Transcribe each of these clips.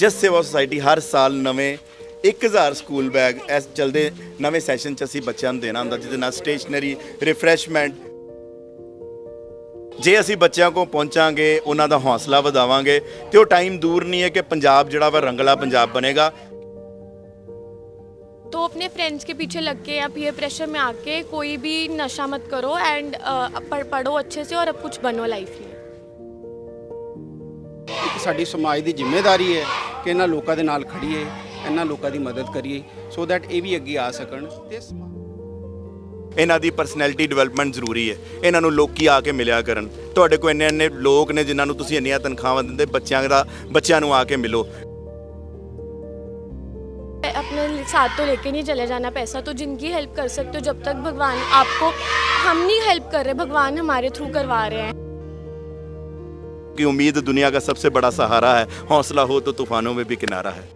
ਜਸ ਸੇਵਾ ਸੁਸਾਇਟੀ ਹਰ ਸਾਲ ਨਵੇਂ 1000 ਸਕੂਲ ਬੈਗ ਇਸ ਚਲਦੇ ਨਵੇਂ ਸੈਸ਼ਨ ਚ ਅਸੀਂ ਬੱਚਿਆਂ ਨੂੰ ਦੇਣਾ ਹੁੰਦਾ ਜਿਹਦੇ ਨਾਲ ਸਟੇਸ਼ਨਰੀ ਰਿਫਰੈਸ਼ਮੈਂਟ ਜੇ ਅਸੀਂ ਬੱਚਿਆਂ ਕੋਲ ਪਹੁੰਚਾਂਗੇ ਉਹਨਾਂ ਦਾ ਹੌਸਲਾ ਵਧਾਵਾਂਗੇ ਤੇ ਉਹ ਟਾਈਮ ਦੂਰ ਨਹੀਂ ਹੈ ਕਿ ਪੰਜਾਬ ਜਿਹੜਾ ਵਾ ਰੰਗਲਾ ਪੰਜਾਬ ਬਣੇਗਾ तो अपने फ्रेंड्स के पीछे लग के या पीयर प्रेशर में आके कोई भी नशा मत करो एंड पढ़ो अच्छे से और अब कुछ बनो लाइफ में ਇੱਕ ਸਾਡੀ ਸਮਾਜ ਦੀ ਜ਼ਿੰਮੇਵਾਰੀ ਹੈ ਕਿ ਇਹਨਾਂ ਲੋਕਾਂ ਦੇ ਨਾਲ ਖੜੀਏ ਇਹਨਾਂ ਲੋਕਾਂ ਦੀ ਮਦਦ ਕਰੀਏ ਸੋ ਦੈਟ ਇਹ ਵੀ ਅੱਗੇ ਆ ਸਕਣ ਤੇ ਸਮਾ- ਇਹਨਾਂ ਦੀ ਪਰਸਨੈਲਿਟੀ ਡਿਵੈਲਪਮੈਂਟ ਜ਼ਰੂਰੀ ਹੈ ਇਹਨਾਂ ਨੂੰ ਲੋਕੀ ਆ ਕੇ ਮਿਲਿਆ ਕਰਨ ਤੁਹਾਡੇ ਕੋਲ ਇੰਨੇ ਇੰਨੇ ਲੋਕ ਨੇ ਜਿਨ੍ਹਾਂ ਨੂੰ ਤੁਸੀਂ ਇੰਨੀਆਂ ਤਨਖਾਹਾਂ ਦਿੰਦੇ ਬੱਚਿਆਂ ਦਾ ਬੱਚਿਆਂ ਨੂੰ ਆ ਕੇ ਮਿਲੋ अपने साथ तो लेके नहीं चले जाना पैसा तो जिनकी हेल्प कर सकते हो जब तक भगवान आपको हम नहीं हेल्प कर रहे भगवान हमारे थ्रू करवा रहे हैं कि उम्मीद दुनिया का सबसे बड़ा सहारा है हौसला हो तो तूफानों में भी किनारा है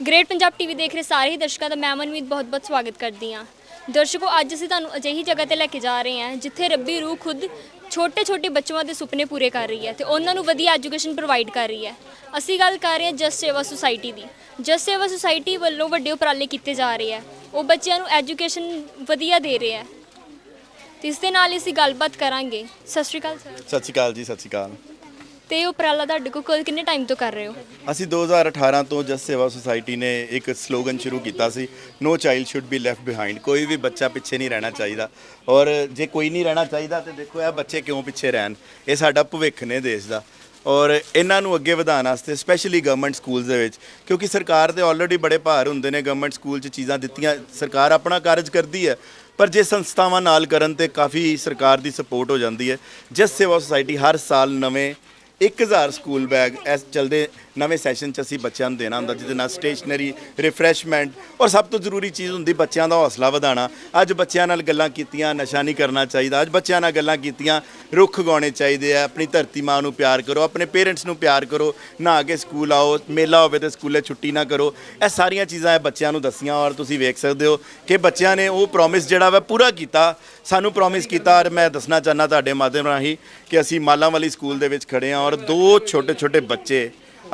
ਗ੍ਰੇਟ ਪੰਜਾਬ ਟੀਵੀ ਦੇਖ ਰਹੇ ਸਾਰੇ ਹੀ ਦਰਸ਼ਕਾਂ ਦਾ ਮੈਂ ਮਨਮੀਤ ਬਹੁਤ-ਬਹੁਤ ਸਵਾਗਤ ਕਰਦੀ ਹਾਂ ਦਰਸ਼ਕੋ ਅੱਜ ਅਸੀਂ ਤੁਹਾਨੂੰ ਅਜਿਹੀ ਜਗ੍ਹਾ ਤੇ ਲੈ ਕੇ ਜਾ ਰਹੇ ਹਾਂ ਜਿੱਥੇ ਰੱਬੀ ਰੂਹ ਖੁਦ ਛੋਟੇ-ਛੋਟੇ ਬੱਚਿਆਂ ਦੇ ਸੁਪਨੇ ਪੂਰੇ ਕਰ ਰਹੀ ਹੈ ਤੇ ਉਹਨਾਂ ਨੂੰ ਵਧੀਆ ਐਜੂਕੇਸ਼ਨ ਪ੍ਰੋਵਾਈਡ ਕਰ ਰਹੀ ਹੈ ਅਸੀਂ ਗੱਲ ਕਰ ਰਹੇ ਹਾਂ ਜਸ ਸੇਵਾ ਸੁਸਾਇਟੀ ਦੀ ਜਸ ਸੇਵਾ ਸੁਸਾਇਟੀ ਵੱਲੋਂ ਵੱਡੇ ਉਪਰਾਲੇ ਕੀਤੇ ਜਾ ਰਹੇ ਹੈ ਉਹ ਬੱਚਿਆਂ ਨੂੰ ਐਜੂਕੇਸ਼ਨ ਵਧੀਆ ਦੇ ਰਹੇ ਹੈ ਤੇ ਇਸ ਦੇ ਨਾਲ ਹੀ ਅਸੀਂ ਗੱਲਬਾਤ ਕਰਾਂਗੇ। ਸਤਿ ਸ਼੍ਰੀ ਅਕਾਲ ਸਰ। ਸਤਿ ਸ਼੍ਰੀ ਅਕਾਲ ਜੀ ਸਤਿ ਸ਼੍ਰੀ ਅਕਾਲ। ਤੇ ਇਹ ਉਪਰਾਲਾ ਤੁਹਾਡੇ ਕੋਲ ਕਿੰਨੇ ਟਾਈਮ ਤੋਂ ਕਰ ਰਹੇ ਹੋ? ਅਸੀਂ 2018 ਤੋਂ ਜਸ ਸੇਵਾ ਸੁਸਾਇਟੀ ਨੇ ਇੱਕ ਸਲੋਗਨ ਸ਼ੁਰੂ ਕੀਤਾ ਸੀ no child should be left behind ਕੋਈ ਵੀ ਬੱਚਾ ਪਿੱਛੇ ਨਹੀਂ ਰਹਿਣਾ ਚਾਹੀਦਾ। ਔਰ ਜੇ ਕੋਈ ਨਹੀਂ ਰਹਿਣਾ ਚਾਹੀਦਾ ਤੇ ਦੇਖੋ ਇਹ ਬੱਚੇ ਕਿਉਂ ਪਿੱਛੇ ਰਹਿਣ? ਇਹ ਸਾਡਾ ਭਵਿੱਖ ਨੇ ਦੇਸ਼ ਦਾ। ਔਰ ਇਹਨਾਂ ਨੂੰ ਅੱਗੇ ਵਧਾਉਣ ਵਾਸਤੇ ਸਪੈਸ਼ਲੀ ਗਵਰਨਮੈਂਟ ਸਕੂਲਸ ਦੇ ਵਿੱਚ ਕਿਉਂਕਿ ਸਰਕਾਰ ਦੇ ਆਲਰੇਡੀ ਬੜੇ ਭਾਰ ਹੁੰਦੇ ਨੇ ਗਵਰਨਮੈਂਟ ਸਕੂਲ 'ਚ ਚੀਜ਼ਾਂ ਦਿੱਤੀਆਂ। ਸਰਕਾਰ ਆਪਣਾ ਕਾਰਜ ਕਰਦੀ ਹੈ ਪਰ ਜੇ ਸੰਸਥਾਵਾਂ ਨਾਲ ਕਰਨ ਤੇ ਕਾਫੀ ਸਰਕਾਰ ਦੀ ਸਪੋਰਟ ਹੋ ਜਾਂਦੀ ਹੈ। ਜਸ ਸੇਵਾ ਸੁਸਾਇਟੀ ਹਰ ਸਾਲ ਨਵੇਂ 1000 ਸਕੂਲ ਬੈਗ ਇਸ ਚਲਦੇ ਨਵੇਂ ਸੈਸ਼ਨ ਚ ਅਸੀਂ ਬੱਚਿਆਂ ਨੂੰ ਦੇਣਾ ਹੁੰਦਾ, ਜਿਹਦੇ ਨਾਲ ਸਟੇਸ਼ਨਰੀ ਰਿਫਰੈਸ਼ਮੈਂਟ ਔਰ ਸਭ ਤੋਂ ਜ਼ਰੂਰੀ ਚੀਜ਼ ਹੁੰਦੀ ਬੱਚਿਆਂ ਦਾ ਹੌਸਲਾ ਵਧਾਉਣਾ। ਅੱਜ ਬੱਚਿਆਂ ਨਾਲ ਗੱਲਾਂ ਕੀਤੀਆਂ, ਨਸ਼ਾ ਨਹੀਂ ਕਰਨਾ ਚਾਹੀਦਾ। ਅੱਜ ਬੱਚਿਆਂ ਨਾਲ ਗੱਲਾਂ ਕੀਤੀਆਂ, ਰੁੱਖ ਗਾਉਣੇ ਚਾਹੀਦੇ ਆ। ਆਪਣੀ ਧਰਤੀ ਮਾਂ ਨੂੰ ਪਿਆਰ ਕਰੋ, ਆਪਣੇ ਪੇਰੈਂਟਸ ਨੂੰ ਪਿਆਰ ਕਰੋ। ਨਹਾ ਕੇ ਸਕੂਲ ਆਓ, ਮੇਲਾ ਹੋਵੇ ਤੇ ਸਕੂਲੇ ਛੁੱਟੀ ਨਾ ਕਰੋ। ਇਹ ਸਾਰੀਆਂ ਚੀਜ਼ਾਂ ਇਹ ਬੱਚਿਆਂ ਨੂੰ ਦੱਸੀਆਂ ਔਰ ਤੁਸੀਂ ਵੇਖ ਸਕਦੇ ਹੋ ਕਿ ਬੱਚਿਆਂ ਨੇ ਉਹ ਪ੍ਰੋਮਿਸ ਜਿਹੜਾ ਵਾ ਪੂਰਾ ਕੀਤਾ। ਸਾਨੂੰ ਪ੍ਰੋਮਿਸ ਕੀਤਾ ਔਰ ਮੈਂ ਦੱਸਣਾ ਚਾਹੁੰਦਾ ਤੁਹਾਡੇ ਮਾਧਿਅਮ ਰਾਹੀਂ ਕਿ ਅਸੀਂ ਮਾਲਾਂ ਵਾਲੀ ਸਕੂਲ ਦੇ ਵਿੱਚ ਖੜੇ ਹਾਂ ਔਰ ਦੋ ਛੋਟੇ ਛੋਟੇ ਬੱਚੇ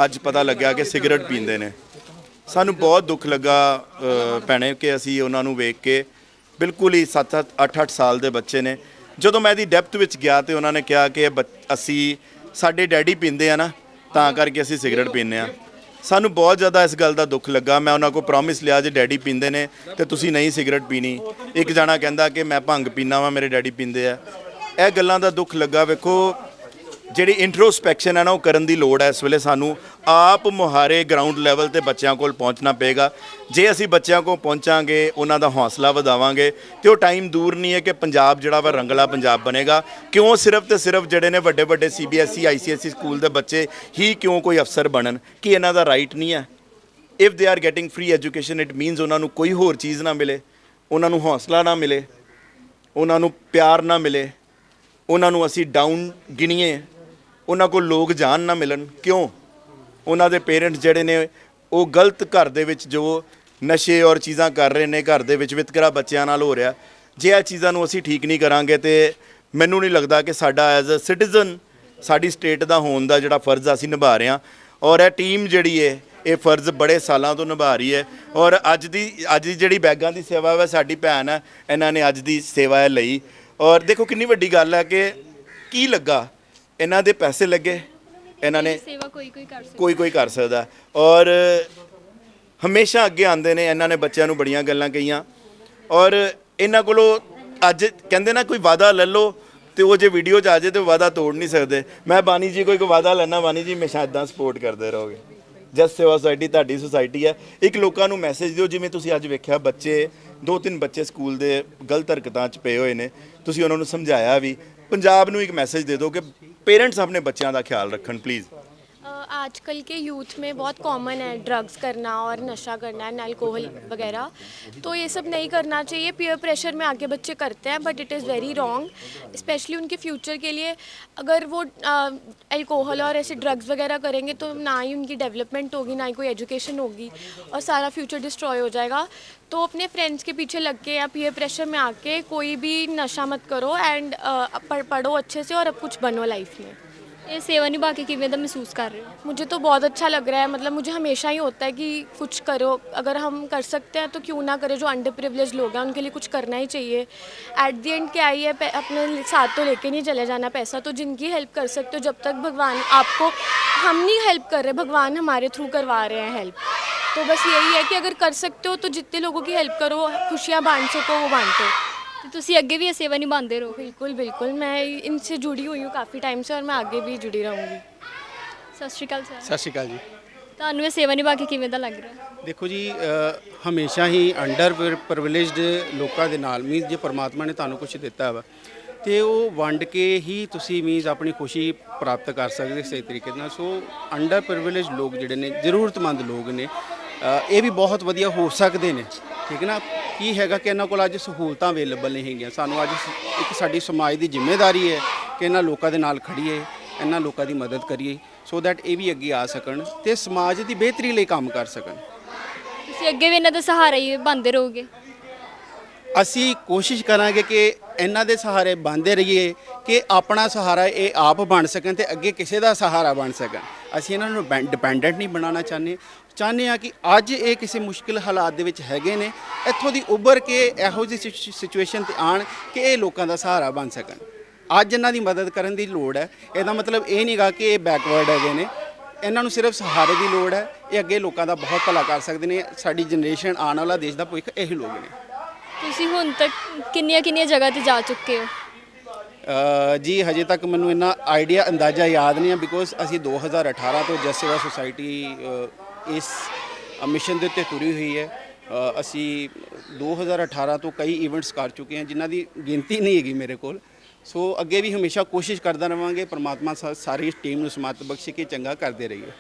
ਅੱਜ ਪਤਾ ਲੱਗਿਆ ਕਿ ਸਿਗਰਟ ਪੀਂਦੇ ਨੇ। ਸਾਨੂੰ ਬਹੁਤ ਦੁੱਖ ਲੱਗਾ ਭੈਣੇ, ਕਿ ਅਸੀਂ ਉਹਨਾਂ ਨੂੰ ਵੇਖ ਕੇ ਬਿਲਕੁਲ ਹੀ 7 8 8 ਸਾਲ ਦੇ ਬੱਚੇ ਨੇ। ਜਦੋਂ ਮੈਂ ਇਹਦੀ ਡੈਪਥ ਵਿੱਚ ਗਿਆ ਤੇ ਉਹਨਾਂ ਨੇ ਕਿਹਾ ਕਿ ਇਹ ਬੱਚ- ਅਸੀਂ ਸਾਡੇ ਡੈਡੀ ਪੀਂਦੇ ਆ ਨਾ, ਤਾਂ ਕਰਕੇ ਅਸੀਂ ਸਿਗਰਟ ਪੀਂਦੇ ਆ। ਸਾਨੂੰ ਬਹੁਤ ਜ਼ਿਆਦਾ ਇਸ ਗੱਲ ਦਾ ਦੁੱਖ ਲੱਗਾ। ਮੈਂ ਉਹਨਾਂ ਕੋਲ ਪ੍ਰੋਮਿਸ ਲਿਆ ਜੇ ਡੈਡੀ ਪੀਂਦੇ ਨੇ, ਤੇ ਤੁਸੀਂ ਨਹੀਂ ਸਿਗਰਟ ਪੀਣੀ। ਇੱਕ ਜਣਾ ਕਹਿੰਦਾ ਕਿ ਮੈਂ ਭੰਗ ਪੀਣਾ ਵਾ, ਮੇਰੇ ਡੈਡੀ ਪੀਂਦੇ ਆ। ਇਹ ਗੱਲਾਂ ਦਾ ਦੁੱਖ ਲੱਗਾ। ਵੇਖੋ ਜਿਹੜੀ ਇੰਟਰੋਸਪੈਕਸ਼ਨ ਹੈ ਨਾ ਉਹ ਕਰਨ ਦੀ ਲੋੜ ਹੈ। ਇਸ ਵੇਲੇ ਸਾਨੂੰ ਆਪ ਮੁਹਾਰੇ ਗਰਾਊਂਡ ਲੈਵਲ ਤੇ ਬੱਚਿਆਂ ਕੋਲ ਪਹੁੰਚਣਾ ਪਏਗਾ। ਜੇ ਅਸੀਂ ਬੱਚਿਆਂ ਕੋਲ ਪਹੁੰਚਾਂਗੇ, ਉਹਨਾਂ ਦਾ ਹੌਸਲਾ ਵਧਾਵਾਂਗੇ ਤੇ ਉਹ ਟਾਈਮ ਦੂਰ ਨਹੀਂ ਹੈ ਕਿ ਪੰਜਾਬ ਜਿਹੜਾ ਵਾ ਰੰਗਲਾ ਪੰਜਾਬ ਬਣੇਗਾ। ਕਿਉਂ ਸਿਰਫ ਤੇ ਸਿਰਫ ਜਿਹੜੇ ਨੇ ਵੱਡੇ ਵੱਡੇ ਸੀਬੀਐਸਈ ਆਈਸੀਐਸਈ ਸਕੂਲ ਦੇ ਬੱਚੇ ਹੀ ਕਿਉਂ ਕੋਈ ਅਫਸਰ ਬਣਨ? ਕਿ ਇਹਨਾਂ ਦਾ ਰਾਈਟ ਨਹੀਂ ਹੈ? If they are getting free education it means ਉਹਨਾਂ ਨੂੰ ਕੋਈ ਹੋਰ ਚੀਜ਼ ਨਾ ਮਿਲੇ। ਉਹਨਾਂ ਨੂੰ ਹੌਸਲਾ ਨਾ ਮਿਲੇ। ਉਹਨਾਂ ਨੂੰ ਪਿਆਰ ਨਾ ਮਿਲੇ। ਉਹਨਾਂ ਨੂੰ ਅਸੀਂ ਡਾਊਨ ਗਿਣੀਏ। ਉਹਨਾਂ ਕੋਲ ਲੋਕ ਜਾਣ ਨਾ ਮਿਲਣ। ਕਿਉਂ? ਉਹਨਾਂ ਦੇ ਪੇਰੈਂਟਸ ਜਿਹੜੇ ਨੇ, ਉਹ ਗਲਤ ਘਰ ਦੇ ਵਿੱਚ ਜੋ ਨਸ਼ੇ ਔਰ ਚੀਜ਼ਾਂ ਕਰ ਰਹੇ ਨੇ, ਘਰ ਦੇ ਵਿੱਚ ਵਿਤਕਰਾ ਬੱਚਿਆਂ ਨਾਲ ਹੋ ਰਿਹਾ। ਜੇ ਇਹ ਚੀਜ਼ਾਂ ਨੂੰ ਅਸੀਂ ਠੀਕ ਨਹੀਂ ਕਰਾਂਗੇ ਤੇ ਮੈਨੂੰ ਨਹੀਂ ਲੱਗਦਾ ਕਿ ਸਾਡਾ ਐਜ਼ ਅ ਸਿਟੀਜ਼ਨ ਸਾਡੀ ਸਟੇਟ ਦਾ ਹੋਣ ਦਾ ਜਿਹੜਾ ਫਰਜ਼ ਅਸੀਂ ਨਿਭਾ ਰਹੇ ਹਾਂ। ਔਰ ਇਹ ਟੀਮ ਜਿਹੜੀ ਹੈ, ਇਹ ਫਰਜ਼ ਬੜੇ ਸਾਲਾਂ ਤੋਂ ਨਿਭਾ ਰਹੀ ਹੈ। ਔਰ ਅੱਜ ਦੀ ਅੱਜ ਦੀ ਜਿਹੜੀ ਬੈਗਾਂ ਦੀ ਸੇਵਾ ਵਾ, ਸਾਡੀ ਭੈਣ ਹੈ ਇਹਨਾਂ ਨੇ ਅੱਜ ਦੀ ਸੇਵਾ ਇਹ ਲਈ। ਔਰ ਦੇਖੋ ਕਿੰਨੀ ਵੱਡੀ ਗੱਲ ਹੈ ਕਿ ਕੀ ਲੱਗਾ? ਇਹਨਾਂ ਦੇ ਪੈਸੇ ਲੱਗੇ ਇਹਨਾਂ ਨੇ ਸੇਵਾ ਕੋਈ ਕੋਈ ਕਰ ਸਕਦਾ। ਕੋਈ ਕੋਈ ਕਰ ਸਕਦਾ। ਔਰ ਹਮੇਸ਼ਾ ਅੱਗੇ ਆਉਂਦੇ ਨੇ ਇਹਨਾਂ ਨੇ ਬੱਚਿਆਂ ਨੂੰ ਬੜੀਆਂ ਗੱਲਾਂ ਕਹੀਆਂ। ਔਰ ਇਹਨਾਂ ਕੋਲੋਂ ਅੱਜ ਕਹਿੰਦੇ ਨਾ ਕੋਈ ਵਾਦਾ ਲੈ ਲਓ ਤੇ ਉਹ ਜੇ ਵੀਡੀਓ 'ਚ ਆ ਜਾਏ ਤੇ ਵਾਦਾ ਤੋੜ ਨਹੀਂ ਸਕਦੇ। ਮੈਂ ਬਾਨੀ ਜੀ ਕੋਈ ਕੋਈ ਵਾਦਾ ਲੈਣਾ ਬਾਨੀ ਜੀ ਹਮੇਸ਼ਾ ਇਦਾਂ ਸਪੋਰਟ ਕਰਦੇ ਰਹੋਗੇ। ਜਸ ਸੇਵਾ ਸੁਸਾਇਟੀ ਤੁਹਾਡੀ ਸੁਸਾਇਟੀ ਹੈ। ਇੱਕ ਲੋਕਾਂ ਨੂੰ ਮੈਸੇਜ ਦਿਓ ਜਿਵੇਂ ਤੁਸੀਂ ਅੱਜ ਵੇਖਿਆ ਬੱਚੇ ਦੋ ਤਿੰਨ ਬੱਚੇ ਸਕੂਲ ਦੇ ਗਲਤ ਹਰਕਤਾਂ 'ਚ ਪਏ ਹੋਏ ਨੇ। ਤੁਸੀਂ ਉਹਨਾਂ ਨੂੰ ਸਮਝਾਇਆ ਵੀ ਪੰਜਾਬ ਨੂੰ ਇੱਕ ਮੈਸੇਜ ਦੇ ਦਿਓ ਕਿ ਪੇਰੈਂਟਸ ਆਪਣੇ ਬੱਚਿਆਂ ਦਾ ਖਿਆਲ ਰੱਖਣ ਪਲੀਜ਼ आजकल के यूथ में बहुत कॉमन है ड्रग्स करना और नशा करना एंड अल्कोहल वगैरह। तो ये सब नहीं करना चाहिए। पीयर प्रेशर में आके बच्चे करते हैं but it is very wrong specially उनके फ्यूचर के लिए। अगर वो अल्कोहल और ऐसे ड्रग्स वगैरह करेंगे तो ना ही उनकी डेवलपमेंट होगी, ना ही कोई एजुकेशन होगी और सारा फ्यूचर डिस्ट्रॉय हो जाएगा। तो अपने फ्रेंड्स के पीछे लग के या पीयर प्रेशर में आके कोई भी नशा मत करो एंड पढ़ो अच्छे से और अब कुछ बनो लाइफ में। ये सेवा निभा के किमें महसूस कर रहे हो? मुझे तो बहुत अच्छा लग रहा है मतलब मुझे हमेशा ही होता है कि कुछ करो। अगर हम कर सकते हैं तो क्यों ना करें, जो अंडर प्रिवलेज लोग हैं, उनके लिए कुछ करना ही चाहिए। एट दी एंड क्या ही है अपने साथ तो लेके नहीं चले जाना पैसा तो जिनकी हेल्प कर सकते हो, जब तक भगवान आपको, हम नहीं हेल्प कर रहे, भगवान हमारे थ्रू करवा रहे हैं हेल्प तो बस यही है कि अगर कर सकते हो तो जितने लोगों की हेल्प करो, खुशियाँ बांट सको, वो बांटो। ਤੇ ਤੁਸੀਂ ਅੱਗੇ ਵੀ ਇਹ ਸੇਵਾ ਨਿਭਾਉਂਦੇ ਰਹੋ बिल्कुल बिल्कुल मैं इनसे जुड़ी हुई हूँ काफ़ी टाइम से और मैं आगे भी जुड़ी रहूँगी ਸਤਿ ਸ਼੍ਰੀ ਅਕਾਲ ਸਰ ਸਤਿ ਸ਼੍ਰੀ ਅਕਾਲ ਜੀ ਤੁਹਾਨੂੰ ਇਹ ਸੇਵਾ ਨਿਭਾ ਕੇ ਕਿਵੇਂ ਦਾ ਲੱਗ ਰਿਹਾ ਦੇਖੋ ਜੀ ਅ, ਹਮੇਸ਼ਾ ਹੀ ਅੰਡਰ ਪ੍ਰਿਵਿਲੇਜਡ ਲੋਕਾਂ ਦੇ ਨਾਲ ਮੀਨਸ ਜੇ ਪਰਮਾਤਮਾ ਨੇ ਤੁਹਾਨੂੰ ਕੁਝ ਦਿੱਤਾ ਵਾ ਤੇ ਉਹ ਵੰਡ ਕੇ ਹੀ ਤੁਸੀਂ ਮੀਨਸ ਆਪਣੀ ਖੁਸ਼ੀ ਪ੍ਰਾਪਤ ਕਰ ਸਕਦੇ ਸਹੀ ਤਰੀਕੇ ਨਾਲ ਸੋ ਅੰਡਰ ਪ੍ਰਿਵਿਲੇਜ ਲੋਕ ਜਿਹੜੇ ਨੇ ਜ਼ਰੂਰਤਮੰਦ ਲੋਕ ਨੇ ਅ, ਇਹ ਵੀ ਬਹੁਤ ਵਧੀਆ ਹੋ ਸਕਦੇ ਨੇ ਠੀਕ ਹੈ ਨਾ? ਕੀ ਹੈਗਾ ਕਿ ਇਹਨਾਂ ਕੋਲ ਅੱਜ ਸਹੂਲਤਾਂ ਅਵੇਲੇਬਲ ਨਹੀਂ ਹੈਗੀਆਂ? ਸਾਨੂੰ ਅੱਜ ਇੱਕ ਸਾਡੀ ਸਮਾਜ ਦੀ ਜ਼ਿੰਮੇਵਾਰੀ ਹੈ ਕਿ ਇਹਨਾਂ ਲੋਕਾਂ ਦੇ ਨਾਲ ਖੜੀਏ, ਇਹਨਾਂ ਲੋਕਾਂ ਦੀ ਮਦਦ ਕਰੀਏ ਸੋ ਦੈਟ ਇਹ ਵੀ ਅੱਗੇ ਆ ਸਕਣ ਤੇ ਸਮਾਜ ਦੀ ਬਿਹਤਰੀ ਲਈ ਕੰਮ ਕਰ ਸਕਣ। ਤੁਸੀਂ ਅੱਗੇ ਵੀ ਇਹਨਾਂ ਦਾ ਸਹਾਰਾ ਹੀ ਬਣਦੇ ਰਹੋਗੇ। ਅਸੀਂ ਕੋਸ਼ਿਸ਼ ਕਰਾਂਗੇ ਕਿ ਇਹਨਾਂ ਦੇ ਸਹਾਰੇ ਬਣਦੇ ਰਹੀਏ, ਕਿ ਆਪਣਾ ਸਹਾਰਾ ਇਹ ਆਪ ਬਣ ਸਕਣ ਤੇ ਅੱਗੇ ਕਿਸੇ ਦਾ ਸਹਾਰਾ ਬਣ ਸਕਣ। ਅਸੀਂ ਇਹਨਾਂ ਨੂੰ ਡਿਪੈਂਡੈਂਟ ਨਹੀਂ ਬਣਾਉਣਾ ਚਾਹੁੰਦੇ। ਚਾਹੁੰਦੇ ਆ ਕਿ ਅੱਜ ਇਹ ਕਿਸੇ ਮੁਸ਼ਕਿਲ ਹਾਲਾਤ ਦੇ ਵਿੱਚ ਹੈਗੇ ਨੇ, ਇੱਥੋਂ ਦੀ ਉੱਭਰ ਕੇ ਇਹੋ ਜਿਹੀ ਸਿਚੁਏਸ਼ਨ ਤੇ ਆਣ ਕਿ ਇਹ ਲੋਕਾਂ ਦਾ ਸਹਾਰਾ ਬਣ ਸਕਣ। ਅੱਜ ਇਹਨਾਂ ਦੀ ਮਦਦ ਕਰਨ ਦੀ ਲੋੜ ਹੈ। ਇਹਦਾ ਮਤਲਬ ਇਹ ਨਹੀਂਗਾ ਕਿ ਇਹ ਬੈਕਵਰਡ ਹੈਗੇ ਨੇ। ਇਹਨਾਂ ਨੂੰ ਸਿਰਫ ਸਹਾਰੇ ਦੀ ਲੋੜ ਹੈ। ਇਹ ਅੱਗੇ ਲੋਕਾਂ ਦਾ ਬਹੁਤ ਭਲਾ ਕਰ ਸਕਦੇ ਨੇ। ਸਾਡੀ ਜਨਰੇਸ਼ਨ ਆਉਣ ਵਾਲਾ ਦੇਸ਼ ਦਾ ਭਵਿੱਖ ਇਹੀ ਲੋਕ ਨੇ। ਤੁਸੀਂ ਹੁਣ ਤੱਕ ਕਿੰਨੀਆਂ ਕਿੰਨੀਆਂ ਜਗ੍ਹਾ ਤੇ ਜਾ ਚੁੱਕੇ ਹੋ? ਅ, ਜੀ ਹਜੇ ਤੱਕ ਮੈਨੂੰ ਇੰਨਾ ਆਈਡੀਆ ਅੰਦਾਜ਼ਾ ਯਾਦ ਨਹੀਂ ਹੈ ਬਿਕੋਜ਼ ਅਸੀਂ 2018 ਤੋਂ ਜਸ ਸੇਵਾ ਸੁਸਾਇਟੀ ਅ, ਇਸ ਮਿਸ਼ਨ ਦੇ ਉੱਤੇ ਤੁਰੀ ਹੋਈ ਹੈ। ਅ, ਅਸੀਂ 2018 ਤੋਂ ਕਈ ਇਵੈਂਟਸ ਕਰ ਚੁੱਕੇ ਹਾਂ ਜਿਨ੍ਹਾਂ ਦੀ ਗਿਣਤੀ ਨਹੀਂ ਹੈਗੀ ਮੇਰੇ ਕੋਲ। ਸੋ ਅੱਗੇ ਵੀ ਹਮੇਸ਼ਾ ਕੋਸ਼ਿਸ਼ ਕਰਦਾ ਰਵਾਂਗੇ ਪ੍ਰਮਾਤਮਾ ਸਾ- ਸਾਰੀ ਟੀਮ ਨੂੰ ਸਮਾਤ ਬਖਸ਼ੇ ਕਿ ਚੰਗਾ ਕਰਦੇ ਰਹੀਏ।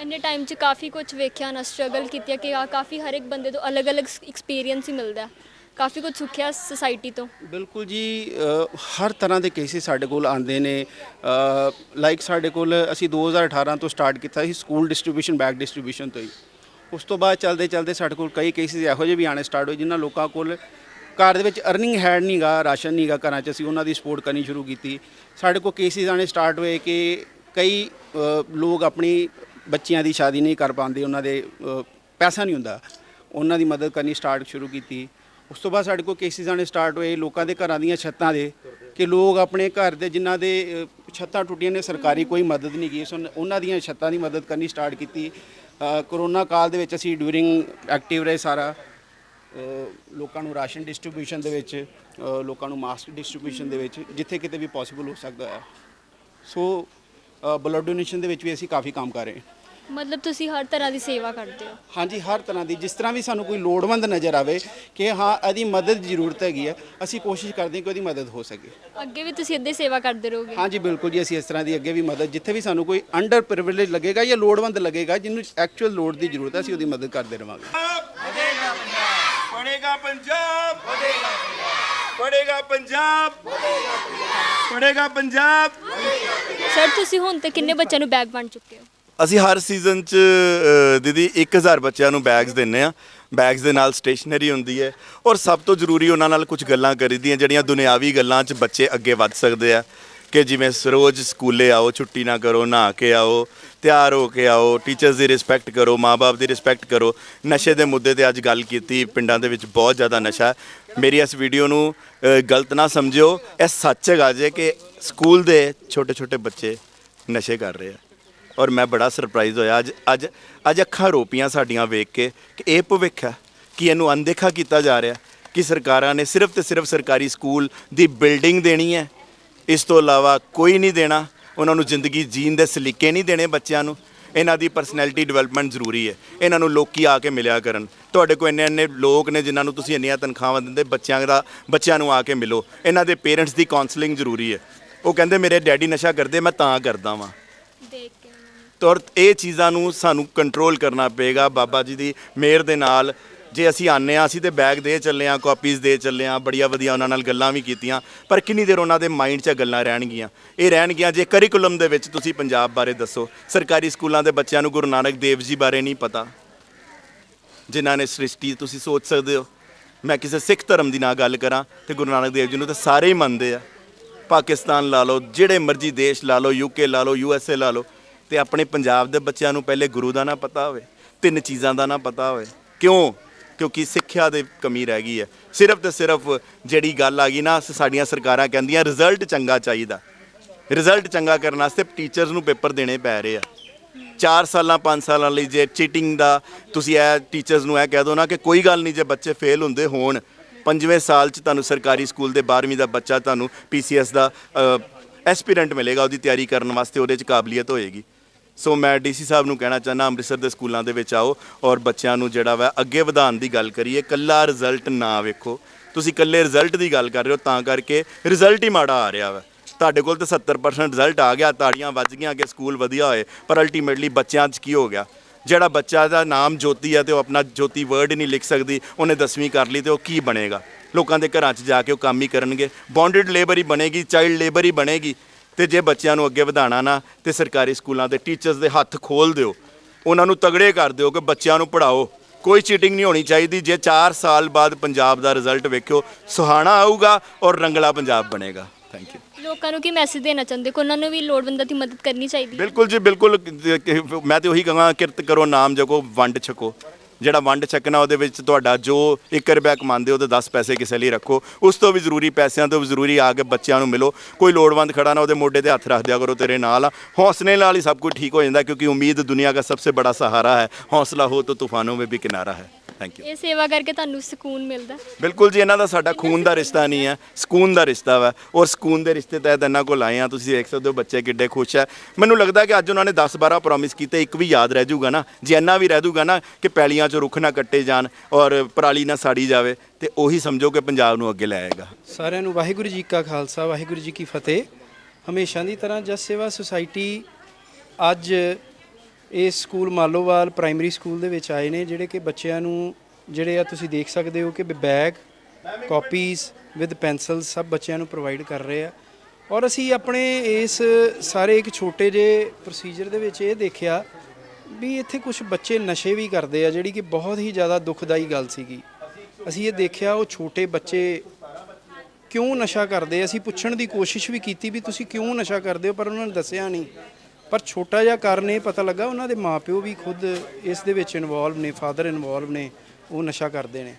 ਇੰਨੇ ਟਾਈਮ 'ਚ ਕਾਫੀ ਕੁਝ ਵੇਖਿਆ ਨਾ ਸਟਰਗਲ ਕੀਤੀ ਕਿ ਆ ਕਾਫੀ ਹਰ ਇੱਕ ਬੰਦੇ ਤੋਂ ਅਲੱਗ-ਅਲੱਗ ਐਕਸਪੀਰੀਅੰਸ ਹੀ ਮਿਲਦਾ ਹੈ। ਕਾਫੀ ਕੁਝ ਸਿੱਖਿਆ ਸੁਸਾਇਟੀ ਤੋਂ। ਬਿਲਕੁਲ ਜੀ ਅ, ਹਰ ਤਰ੍ਹਾਂ ਦੇ ਕੇਸਿਸ ਸਾਡੇ ਕੋਲ ਆਉਂਦੇ ਨੇ। ਲਾਈਕ ਸਾਡੇ ਕੋਲ ਅਸੀਂ 2018 ਤੋਂ ਸਟਾਰਟ ਕੀਤਾ ਸੀ ਸਕੂਲ ਡਿਸਟ੍ਰੀਬਿਊਸ਼ਨ ਬੈਗ ਡਿਸਟ੍ਰੀਬਿਊਸ਼ਨ ਤੋਂ ਹੀ। ਉਸ ਤੋਂ ਬਾਅਦ ਚਲਦੇ ਚਲਦੇ ਸਾਡੇ ਕੋਲ ਕਈ ਕੇਸਿਸ ਇਹੋ ਜਿਹੇ ਵੀ ਆਣੇ ਸਟਾਰਟ ਹੋਏ ਜਿਨ੍ਹਾਂ ਲੋਕਾਂ ਕੋਲ ਘਰ ਦੇ ਵਿੱਚ ਅਰਨਿੰਗ ਹੈਡ ਨਹੀਂਗਾ ਰਾਸ਼ਨ ਨਹੀਂਗਾ ਘਰਾਂ 'ਚ ਅਸੀਂ ਉਹਨਾਂ ਦੀ ਸਪੋਰਟ ਕਰਨੀ ਸ਼ੁਰੂ ਕੀਤੀ। ਸਾਡੇ ਕੋਲ ਕੇਸਿਸ ਆਣੇ ਸਟਾਰਟ ਹੋਏ ਕਿ ਕਈ ਅ, ਲੋਕ ਆਪਣੀ ਬੱਚਿਆਂ ਦੀ ਸ਼ਾਦੀ ਨਹੀਂ ਕਰ ਪਾਉਂਦੇ ਉਹਨਾਂ ਦੇ ਅ, ਪੈਸਾ ਨਹੀਂ ਹੁੰਦਾ। ਉਹਨਾਂ ਦੀ ਮਦਦ ਕਰਨੀ ਸਟਾਰਟ ਸ਼ੁਰੂ ਕੀਤੀ। ਉਸ ਤੋਂ ਬਾਅਦ ਸਾਡੇ ਕੋਲ ਕੇਸਿਸ ਆਣੇ ਸਟਾਰਟ ਹੋਏ ਲੋਕਾਂ ਦੇ ਘਰਾਂ ਦੀਆਂ ਛੱਤਾਂ ਦੇ ਕਿ ਲੋਕ ਆਪਣੇ ਘਰ ਦੇ ਜਿਨ੍ਹਾਂ ਦੇ ਅ, ਛੱਤਾਂ ਟੁੱਟੀਆਂ ਨੇ ਸਰਕਾਰੀ ਕੋਈ ਮਦਦ ਨਹੀਂ ਕੀਤੀ ਸੋ ਉਹਨਾਂ ਦੀਆਂ ਛੱਤਾਂ ਦੀ ਮਦਦ ਕਰਨੀ ਸਟਾਰਟ ਕੀਤੀ। ਅ, ਕਰੋਨਾ ਕਾਲ ਦੇ ਵਿੱਚ ਅਸੀਂ ਡਿਊਰਿੰਗ ਐਕਟਿਵ ਰਹੇ ਸਾਰਾ। ਅ, ਲੋਕਾਂ ਨੂੰ ਰਾਸ਼ਨ ਡਿਸਟ੍ਰੀਬਿਊਸ਼ਨ ਦੇ ਵਿੱਚ ਅ, ਲੋਕਾਂ ਨੂੰ ਮਾਸਕ ਡਿਸਟ੍ਰੀਬਿਊਸ਼ਨ ਦੇ ਵਿੱਚ ਜਿੱਥੇ ਕਿਤੇ ਵੀ ਪੋਸੀਬਲ ਹੋ ਸਕਦਾ ਹੈ। ਸੋ ਬਲੱਡ ਡੋਨੇਸ਼ਨ ਦੇ ਵਿੱਚ ਵੀ ਅਸੀਂ ਕਾਫੀ ਕੰਮ ਕਰ ਰਹੇ ਹਾਂ। ਮਤਲਬ ਤੁਸੀਂ ਹਰ ਤਰ੍ਹਾਂ ਦੀ ਸੇਵਾ ਕਰਦੇ ਹੋ? ਹਾਂਜੀ ਹਰ ਤਰ੍ਹਾਂ ਦੀ। ਜਿਸ ਤਰ੍ਹਾਂ ਵੀ ਸਾਨੂੰ ਕੋਈ ਲੋੜਵੰਦ ਨਜ਼ਰ ਆਵੇ ਕਿ ਹਾਂ ਇਹਦੀ ਮਦਦ ਦੀ ਜ਼ਰੂਰਤ ਹੈਗੀ ਹੈ ਅਸੀਂ ਕੋਸ਼ਿਸ਼ ਕਰਦੇ ਹਾਂ ਕਿ ਉਹਦੀ ਮਦਦ ਹੋ ਸਕੇ। ਅੱਗੇ ਵੀ ਤੁਸੀਂ ਇੱਦਾਂ ਹੀ ਸੇਵਾ ਕਰਦੇ ਰਹੋਗੇ? ਹਾਂਜੀ ਬਿਲਕੁਲ ਜੀ ਅਸੀਂ ਇਸ ਤਰ੍ਹਾਂ ਦੀ ਅੱਗੇ ਵੀ ਮਦਦ ਜਿੱਥੇ ਵੀ ਸਾਨੂੰ ਕੋਈ ਅੰਡਰ ਪ੍ਰਿਵਿਲੇਜ ਲੱਗੇਗਾ ਜਾਂ ਲੋੜਵੰਦ ਲੱਗੇਗਾ ਜਿਹਨੂੰ ਐਕਚੁਅਲ ਲੋੜ ਦੀ ਜ਼ਰੂਰਤ ਹੈ ਅਸੀਂ ਉਹਦੀ ਮਦਦ ਕਰਦੇ ਰਵਾਂਗੇ। ਪੜੇਗਾ ਪੰਜਾਬ। ਪੜੇਗਾ ਪੰਜਾਬ। ਪੜੇਗਾ ਪੰਜਾਬ। ਸਰ ਤੁਸੀਂ ਹੁਣ ਤੱਕ ਕਿੰਨੇ ਬੱਚਿਆਂ ਨੂੰ ਬੈਗ ਬਣ ਚੁੱਕੇ ਹੋ? ਅਸੀਂ ਹਰ ਸੀਜ਼ਨ 'ਚ ਅ, ਦੀਦੀ 1000 ਬੱਚਿਆਂ ਨੂੰ ਬੈਗਸ ਦਿੰਨੇ ਆ ਬੈਗਸ ਦੇ ਨਾਲ ਸਟੇਸ਼ਨਰੀ ਹੁੰਦੀ ਹੈ। ਔਰ ਸਭ ਤੋਂ ਜ਼ਰੂਰੀ ਉਹਨਾਂ ਨਾਲ ਕੁਝ ਗੱਲਾਂ ਕਰੀਦੀਆਂ ਜਿਹੜੀਆਂ ਦੁਨਿਆਵੀ ਗੱਲਾਂ 'ਚ ਬੱਚੇ ਅੱਗੇ ਵੱਧ ਸਕਦੇ ਆ। ਕਿ ਜਿਵੇਂ ਰੋਜ਼ ਸਕੂਲੇ ਆਓ ਛੁੱਟੀ ਨਾ ਕਰੋ ਨਹਾ ਕੇ ਆਓ ਤਿਆਰ ਹੋ ਕੇ ਆਓ ਟੀਚਰਸ ਦੀ ਰਿਸਪੈਕਟ ਕਰੋ ਮਾਪੇ ਦੀ ਰਿਸਪੈਕਟ ਕਰੋ। ਨਸ਼ੇ ਦੇ ਮੁੱਦੇ ਤੇ ਅੱਜ ਗੱਲ ਕੀਤੀ ਪਿੰਡਾਂ ਦੇ ਵਿੱਚ ਬਹੁਤ ਜ਼ਿਆਦਾ ਨਸ਼ਾ। ਹੈ। ਮੇਰੀ ਇਸ ਵੀਡੀਓ ਨੂੰ ਅ, ਗਲਤ ਨਾ ਸਮਝਿਓ। ਇਹ ਸੱਚ ਹੈਗਾ ਜੇ ਕਿ ਸਕੂਲ ਦੇ ਛੋਟੇ ਛੋਟੇ ਬੱਚੇ ਨਸ਼ੇ ਕਰ ਰਹੇ ਆ। ਔਰ ਮੈਂ ਬੜਾ ਸਰਪ੍ਰਾਈਜ਼ ਹੋਇਆ। ਅੱਜ ਅੱਜ ਅੱਜ ਅੱਖਾਂ ਰੋਪੀਆਂ ਸਾਡੀਆਂ ਵੇਖ ਕੇ ਕਿ ਇਹ ਭਵਿੱਖ ਹੈ ਕਿ ਇਹਨੂੰ ਅਣਦੇਖਾ ਕੀਤਾ ਜਾ ਰਿਹਾ ਕਿ ਸਰਕਾਰਾਂ ਨੇ ਸਿਰਫ ਤੇ ਸਿਰਫ ਸਰਕਾਰੀ ਸਕੂਲ ਦੀ ਬਿਲਡਿੰਗ ਦੇਣੀ ਹੈ। ਇਸ ਤੋਂ ਇਲਾਵਾ ਕੋਈ ਨਹੀਂ ਦੇਣਾ। ਉਹਨਾਂ ਨੂੰ ਜ਼ਿੰਦਗੀ ਜੀਣ ਦੇ ਸਲੀਕੇ ਨਹੀਂ ਦੇਣੇ ਬੱਚਿਆਂ ਨੂੰ। ਇਹਨਾਂ ਦੀ ਪਰਸਨੈਲਿਟੀ ਡਿਵੈਲਪਮੈਂਟ ਜ਼ਰੂਰੀ ਹੈ। ਇਹਨਾਂ ਨੂੰ ਲੋਕੀ ਆ ਕੇ ਮਿਲਿਆ ਕਰਨ। ਤੁਹਾਡੇ ਕੋਲ ਇੰਨੇ ਇੰਨੇ ਲੋਕ ਨੇ ਜਿਨ੍ਹਾਂ ਨੂੰ ਤੁਸੀਂ ਇੰਨੀਆਂ ਤਨਖਾਹਾਂ ਦਿੰਦੇ, ਬੱਚਿਆਂ ਦਾ ਬੱਚਿਆਂ ਨੂੰ ਆ ਕੇ ਮਿਲੋ। ਇਹਨਾਂ ਦੇ ਪੇਰੈਂਟਸ ਦੀ ਕਾਉਂਸਲਿੰਗ ਜ਼ਰੂਰੀ ਹੈ। ਉਹ ਕਹਿੰਦੇ, ਮੇਰੇ ਡੈਡੀ ਨਸ਼ਾ ਕਰਦੇ, ਮੈਂ ਤਾਂ ਕਰਦਾ ਵਾਂ। ਦੇਖ ਕੇ। ਤੌਰ ਇਹ ਚੀਜ਼ਾਂ ਨੂੰ ਸਾਨੂੰ ਕੰਟਰੋਲ ਕਰਨਾ ਪਏਗਾ ਬਾਬਾ ਜੀ ਦੀ ਮਿਹਰ ਦੇ ਨਾਲ। ਜੇ ਅਸੀਂ ਆਨੇ ਆ ਅਸੀਂ ਤੇ ਬੈਗ ਦੇ ਚੱਲੇ ਆ ਕਾਪੀਜ਼ ਦੇ ਚੱਲੇ ਆ ਬੜੀਆਂ ਵਧੀਆ ਉਹਨਾਂ ਨਾਲ ਗੱਲਾਂ ਵੀ ਕੀਤੀਆਂ, ਪਰ ਕਿੰਨੀ ਦੇਰ ਉਹਨਾਂ ਦੇ ਮਾਈਂਡ 'ਚ ਗੱਲਾਂ ਰਹਿਣਗੀਆਂ? ਇਹ ਰਹਿਣਗੀਆਂ ਜੇ ਕਰਿਕੂਲਮ ਦੇ ਵਿੱਚ ਤੁਸੀਂ ਪੰਜਾਬ ਬਾਰੇ ਦੱਸੋ। ਸਰਕਾਰੀ ਸਕੂਲਾਂ ਦੇ ਬੱਚਿਆਂ ਨੂੰ ਗੁਰੂ ਨਾਨਕ ਦੇਵ ਜੀ ਬਾਰੇ ਨਹੀਂ ਪਤਾ, ਜਿਨ੍ਹਾਂ ਨੇ ਸ੍ਰਿਸ਼ਟੀ ਤੁਸੀਂ ਸੋਚ ਸਕਦੇ ਹੋ। ਮੈਂ ਕਿਸੇ ਸਿੱਖ ਧਰਮ ਦੀ ਨਾ ਗੱਲ ਕਰਾਂ ਤੇ ਗੁਰੂ ਨਾਨਕ ਦੇਵ ਜੀ ਨੂੰ ਤਾਂ ਸਾਰੇ ਹੀ ਮੰਨਦੇ ਆ। ਪਾਕਿਸਤਾਨ ਲਾ ਲਓ, ਜਿਹੜੇ ਮਰਜ਼ੀ ਦੇਸ਼ ਲਾ ਲਓ ਯੂਕੇ ਲਾ ਲਓ ਯੂਐਸਏ ਲਾ ਲਓ ਤੇ ਆਪਣੇ ਪੰਜਾਬ ਦੇ ਬੱਚਿਆਂ ਨੂੰ ਪਹਿਲੇ ਗੁਰੂ ਦਾ ਨਾ ਪਤਾ ਹੋਵੇ, ਤਿੰਨ ਚੀਜ਼ਾਂ ਦਾ ਨਾ ਪਤਾ ਹੋਵੇ। ਕਿਉਂ? ਕਿਉਂਕਿ ਸਿੱਖਿਆ ਦੇ ਕਮੀ ਰਹਿ ਗਈ ਹੈ। ਸਿਰਫ ਤੇ ਸਿਰਫ ਜਿਹੜੀ ਗੱਲ ਆ ਗਈ ਨਾ ਸਾਡੀਆਂ ਸਰਕਾਰਾਂ ਕਹਿੰਦੀਆਂ ਰਿਜ਼ਲਟ ਚੰਗਾ ਚਾਹੀਦਾ। ਰਿਜ਼ਲਟ ਚੰਗਾ ਕਰਨ ਵਾਸਤੇ ਟੀਚਰਸ ਨੂੰ ਪੇਪਰ ਦੇਣੇ ਪੈ ਰਹੇ ਆ। 4 ਸਾਲਾਂ 5 ਸਾਲਾਂ ਲਈ ਜੇ ਚੀਟਿੰਗ ਦਾ ਤੁਸੀਂ ਇਹ ਟੀਚਰਸ ਨੂੰ ਇਹ ਕਹਿ ਦੋ ਨਾ ਕਿ ਕੋਈ ਗੱਲ ਨਹੀਂ, ਜੇ ਬੱਚੇ ਫੇਲ ਹੁੰਦੇ ਹੋਣ, ਪੰਜਵੇਂ ਸਾਲ ਚ ਤੁਹਾਨੂੰ ਸਰਕਾਰੀ ਸਕੂਲ ਦੇ 12ਵੀਂ ਦਾ ਬੱਚਾ ਤੁਹਾਨੂੰ ਪੀਸੀਐਸ ਦਾ ਐਸਪੀਰੈਂਟ ਮਿਲੇਗਾ, ਉਹਦੀ ਤਿਆਰੀ ਕਰਨ ਵਾਸਤੇ ਉਹਦੇ ਚ ਕਾਬਲੀਅਤ ਹੋਏਗੀ। ਸੋ ਮੈਂ ਡੀਸੀ ਸਾਹਿਬ ਨੂੰ ਕਹਿਣਾ ਚਾਹੁੰਦਾ, ਅੰਮ੍ਰਿਤਸਰ ਦੇ ਸਕੂਲਾਂ ਦੇ ਵਿੱਚ ਆਓ ਔਰ ਬੱਚਿਆਂ ਨੂੰ ਜਿਹੜਾ ਵਾ ਅੱਗੇ ਵਧਾਉਣ ਦੀ ਗੱਲ ਕਰੀਏ ਕੱਲਾ ਰਿਜ਼ਲਟ ਨਾ ਵੇਖੋ। ਤੁਸੀਂ ਕੱਲੇ ਰਿਜ਼ਲਟ ਦੀ ਗੱਲ ਕਰ ਰਹੇ ਹੋ, ਤਾਂ ਕਰਕੇ ਰਿਜ਼ਲਟ ਹੀ ਮਾੜਾ ਆ ਰਿਹਾ ਵਾ। ਤੁਹਾਡੇ ਕੋਲ ਤਾਂ 70% ਰਿਜ਼ਲਟ ਆ ਗਿਆ, ਤਾੜੀਆਂ ਵੱਜ ਗਈਆਂ ਕਿ ਸਕੂਲ ਵਧੀਆ ਹੋਏ, ਪਰ ਅਲਟੀਮੇਟਲੀ ਬੱਚਿਆਂ 'ਚ ਕੀ ਹੋ ਗਿਆ? ਜਿਹੜਾ ਬੱਚਾ ਦਾ ਨਾਮ ਜੋਤੀ ਹੈ ਤੇ ਉਹ ਆਪਣਾ ਜੋਤੀ ਵਰਡ ਹੀ ਨਹੀਂ ਲਿਖ ਸਕਦੀ, ਉਹਨੇ 10ਵੀਂ ਕਰ ਲਈ ਤੇ ਉਹ ਕੀ ਬਣੇਗਾ? ਲੋਕਾਂ ਦੇ ਘਰਾਂ 'ਚ ਜਾ ਕੇ ਉਹ ਕੰਮ ਹੀ ਕਰਨਗੇ। ਬੌਂਡਡ ਲੇਬਰ ਹੀ ਬਣੇਗੀ ਚਾਈਲਡ ਲੇਬਰ ਹੀ ਬਣੇਗੀ। ਤੇ ਜੇ ਬੱਚਿਆਂ ਨੂੰ ਅੱਗੇ ਵਧਾਉਣਾ ਨਾ ਤੇ ਸਰਕਾਰੀ ਸਕੂਲਾਂ ਦੇ ਟੀਚਰਸ ਦੇ ਹੱਥ ਖੋਲ ਦਿਓ। ਉਹਨਾਂ ਨੂੰ ਤਗੜੇ ਕਰ ਦਿਓ ਕਿ ਬੱਚਿਆਂ ਨੂੰ ਪੜ੍ਹਾਓ। ਕੋਈ ਚੀਟਿੰਗ ਨਹੀਂ ਹੋਣੀ ਚਾਹੀਦੀ। ਜੇ 4 ਸਾਲ ਬਾਅਦ ਪੰਜਾਬ ਦਾ ਰਿਜ਼ਲਟ ਵੇਖਿਓ ਸੁਹਾਣਾ ਆਊਗਾ ਔਰ ਰੰਗਲਾ ਪੰਜਾਬ ਬਣੇਗਾ। ਥੈਂਕ ਯੂ ਲੋਕਾਂ ਨੂੰ ਕੀ ਮੈਸੇਜ ਦੇਣਾ ਚਾਹੁੰਦੇ? ਕਿ ਉਹਨਾਂ ਨੂੰ ਵੀ ਲੋੜਵੰਦਾਂ ਦੀ ਮਦਦ ਕਰਨੀ ਚਾਹੀਦੀ ਹੈ? ਬਿਲਕੁਲ ਜੀ ਬਿਲਕੁਲ। ਮੈਂ ਤੇ ਉਹੀ ਕਹਾਂ ਕਿਰਤ ਕਰੋ ਨਾਮ ਜਗੋ ਵੰਡ ਛਕੋ। ਜਿਹੜਾ ਵੰਡ ਛਕਣਾ ਉਹਦੇ ਵਿੱਚ ਤੁਹਾਡਾ ਜੋ 1 ਰੁਪਿਆ ਕਮਾਉਂਦੇ ਹੋ, ਉਹਦੇ 10 ਪੈਸੇ ਕਿਸੇ ਲਈ ਰੱਖੋ। ਉਸ ਤੋਂ ਵੀ ਜ਼ਰੂਰੀ ਪੈਸਿਆਂ ਤੋਂ ਵੀ ਜ਼ਰੂਰੀ ਆ ਕੇ ਬੱਚਿਆਂ ਨੂੰ ਮਿਲੋ। ਕੋਈ ਲੋੜਵੰਦ ਖੜਾ ਨਾ ਉਹਦੇ ਮੋਢੇ ਤੇ ਹੱਥ ਰੱਖ ਦਿਆ ਕਰੋ, ਤੇਰੇ ਨਾਲ ਆ। ਹੌਸਲੇ ਨਾਲ ਹੀ ਸਭ ਕੁਝ ਠੀਕ ਹੋ ਜਾਂਦਾ, ਕਿਉਂਕਿ ਉਮੀਦ ਦੁਨੀਆ ਦਾ ਸਭ ਤੋਂ ਬੜਾ ਸਹਾਰਾ ਹੈ। ਹੌਸਲਾ ਹੋ ਤਾਂ ਤੂਫਾਨੋਂ ਵਿੱਚ ਵੀ ਕਿਨਾਰਾ ਹੈ। ਥੈਂਕ ਯੂ ਇਹ ਸੇਵਾ ਕਰਕੇ ਤੁਹਾਨੂੰ ਸਕੂਨ ਮਿਲਦਾ। ਬਿਲਕੁਲ ਜੀ ਇਹਨਾਂ ਦਾ ਸਾਡਾ ਖੂਨ ਦਾ ਰਿਸ਼ਤਾ ਨਹੀਂ ਹੈ ਸਕੂਨ ਦਾ ਰਿਸ਼ਤਾ ਵਾ। ਔਰ ਸਕੂਨ ਦੇ ਰਿਸ਼ਤੇ ਤਹਿਤ ਇਹਨਾਂ ਕੋਲ ਆਏ ਆ ਤੁਸੀਂ ਦੇਖ ਸਕਦੇ ਹੋ ਬੱਚੇ ਕਿੱਡੇ ਖੁਸ਼ ਹੈ ਮੈਨੂੰ ਲੱਗਦਾ ਕਿ ਅੱਜ ਉਹਨਾਂ ਨੇ 10 12 ਪ੍ਰੋਮਿਸ ਕੀਤੇ ਇੱਕ ਵੀ ਯਾਦ ਰਹਿ ਜਾਊਗਾ ਨਾ। ਜੇ ਇੰਨਾ ਵੀ ਰਹਿ ਜਾਊਗਾ ਨਾ ਕਿ ਪੈਲੀਆਂ 'ਚ ਰੁੱਖ ਨਾ ਕੱਟੇ ਜਾਣ ਔਰ ਪਰਾਲੀ ਨਾ ਸਾੜੀ ਜਾਵੇ ਤੇ ਉਹੀ ਸਮਝੋ ਕਿ ਪੰਜਾਬ ਨੂੰ ਅੱਗੇ ਲੈ ਆਏਗਾ। ਸਾਰਿਆਂ ਨੂੰ ਵਾਹਿਗੁਰੂ ਜੀ ਕਾ ਖਾਲਸਾ ਵਾਹਿਗੁਰੂ ਜੀ ਕੀ ਫਤਿਹ। ਹਮੇਸ਼ਾ ਦੀ ਤਰ੍ਹਾਂ ਜਸ ਸੇਵਾ ਸੁਸਾਇਟੀ ਅੱਜ ਇਸ ਸਕੂਲ ਮਾਲੋਵਾਲ ਪ੍ਰਾਇਮਰੀ ਸਕੂਲ ਦੇ ਵਿੱਚ ਆਏ ਨੇ, ਜਿਹੜੇ ਕਿ ਬੱਚਿਆਂ ਨੂੰ, ਜਿਹੜੇ ਆ ਤੁਸੀਂ ਦੇਖ ਸਕਦੇ ਹੋ ਕਿ ਬੈਗ, ਕਾਪੀਜ਼ ਵਿਦ ਪੈਨਸਲ ਸਭ ਬੱਚਿਆਂ ਨੂੰ ਪ੍ਰੋਵਾਈਡ ਕਰ ਰਹੇ ਆ। ਔਰ ਅਸੀਂ ਆਪਣੇ ਇਸ ਸਾਰੇ ਇੱਕ ਛੋਟੇ ਜਿਹੇ ਪ੍ਰੋਸੀਜਰ ਦੇ ਵਿੱਚ ਇਹ ਦੇਖਿਆ ਵੀ ਇੱਥੇ ਕੁਝ ਬੱਚੇ ਨਸ਼ੇ ਵੀ ਕਰਦੇ ਆ, ਜਿਹੜੀ ਕਿ ਬਹੁਤ ਹੀ ਜ਼ਿਆਦਾ ਦੁਖਦਾਈ ਗੱਲ ਸੀਗੀ। ਅਸੀਂ ਇਹ ਦੇਖਿਆ ਉਹ ਛੋਟੇ ਬੱਚੇ ਕਿਉਂ ਨਸ਼ਾ ਕਰਦੇ ਅਸੀਂ ਪੁੱਛਣ ਦੀ ਕੋਸ਼ਿਸ਼ ਵੀ ਕੀਤੀ ਵੀ ਤੁਸੀਂ ਕਿਉਂ ਨਸ਼ਾ ਕਰਦੇ ਹੋ, ਪਰ ਉਹਨਾਂ ਨੇ ਦੱਸਿਆ ਨਹੀਂ। ਪਰ ਛੋਟਾ ਜਿਹਾ ਕਾਰਨ ਇਹ ਪਤਾ ਲੱਗਾ, ਉਹਨਾਂ ਦੇ ਮਾਪਿਓ ਵੀ ਖੁਦ ਇਸ ਦੇ ਵਿੱਚ ਇਨਵੋਲਵ ਨੇ ਫਾਦਰ ਇਨਵੋਲਵ ਨੇ, ਉਹ ਨਸ਼ਾ ਕਰਦੇ ਨੇ।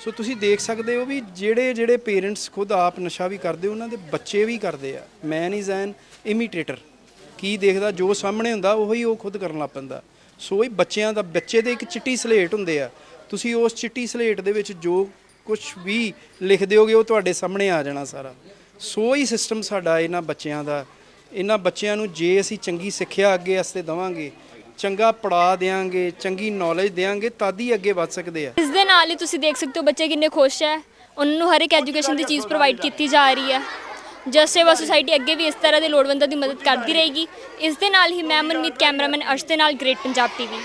ਸੋ ਤੁਸੀਂ ਦੇਖ ਸਕਦੇ ਹੋ ਵੀ ਜਿਹੜੇ ਜਿਹੜੇ ਪੇਰੈਂਟਸ ਖੁਦ ਆਪ ਨਸ਼ਾ ਵੀ ਕਰਦੇ, ਉਹਨਾਂ ਦੇ ਬੱਚੇ ਵੀ ਕਰਦੇ ਆ। ਮੈਨ ਇਜ਼ ਐਨ ਇਮੀਟੇਟਰ ਕੀ ਦੇਖਦਾ, ਜੋ ਸਾਹਮਣੇ ਹੁੰਦਾ, ਉਹੀ ਉਹ ਖੁਦ ਕਰਨ ਲੱਗ ਪੈਂਦਾ। ਸੋ ਇਹ ਬੱਚਿਆਂ ਦਾ, ਬੱਚੇ ਦੇ ਇੱਕ ਚਿੱਟੀ ਸਲੇਟ ਹੁੰਦੇ ਆ। ਤੁਸੀਂ ਉਸ ਚਿੱਟੀ ਸਲੇਟ ਦੇ ਵਿੱਚ ਜੋ ਕੁਝ ਵੀ ਲਿਖ ਦਿਓਗੇ ਉਹ ਤੁਹਾਡੇ ਸਾਹਮਣੇ ਆ ਜਾਣਾ ਸਾਰਾ। ਸੋ ਹੀ ਸਿਸਟਮ ਸਾਡਾ, ਇਹਨਾਂ ਬੱਚਿਆਂ ਦਾ ਇਹਨਾਂ ਬੱਚਿਆਂ ਨੂੰ ਜੇ ਅਸੀਂ ਚੰਗੀ ਸਿੱਖਿਆ ਅੱਗੇ ਵਾਸਤੇ ਦਵਾਂਗੇ, ਚੰਗਾ ਪੜਾ ਦੇਾਂਗੇ ਚੰਗੀ ਨੌਲੇਜ ਦੇਾਂਗੇ ਤਦ ਹੀ ਅੱਗੇ ਵੱਧ ਸਕਦੇ ਆ। ਇਸ ਦੇ ਨਾਲ ਹੀ ਤੁਸੀਂ ਦੇਖ ਸਕਦੇ ਹੋ ਬੱਚੇ ਕਿੰਨੇ ਖੁਸ਼ ਹੈ। ਉਹਨਾਂ ਨੂੰ ਹਰ ਇੱਕ ਐਜੂਕੇਸ਼ਨ ਦੀ ਚੀਜ਼ ਪ੍ਰੋਵਾਈਡ ਕੀਤੀ ਜਾ ਰਹੀ ਹੈ। ਜਸ ਸੇਵਾ ਸੁਸਾਇਟੀ ਅੱਗੇ ਵੀ ਇਸ ਤਰ੍ਹਾਂ ਦੇ ਲੋੜਵੰਦਾਂ ਦੀ ਮਦਦ ਕਰਦੀ ਰਹੇਗੀ। ਇਸ ਦੇ ਨਾਲ ਹੀ ਮੈਂ ਮਨਮੀਤ ਕੈਮਰਾਮੈਨ ਅਰਸ਼ ਦੇ ਨਾਲ ਗ੍ਰੇਟ ਪੰਜਾਬ ਟੀਵੀ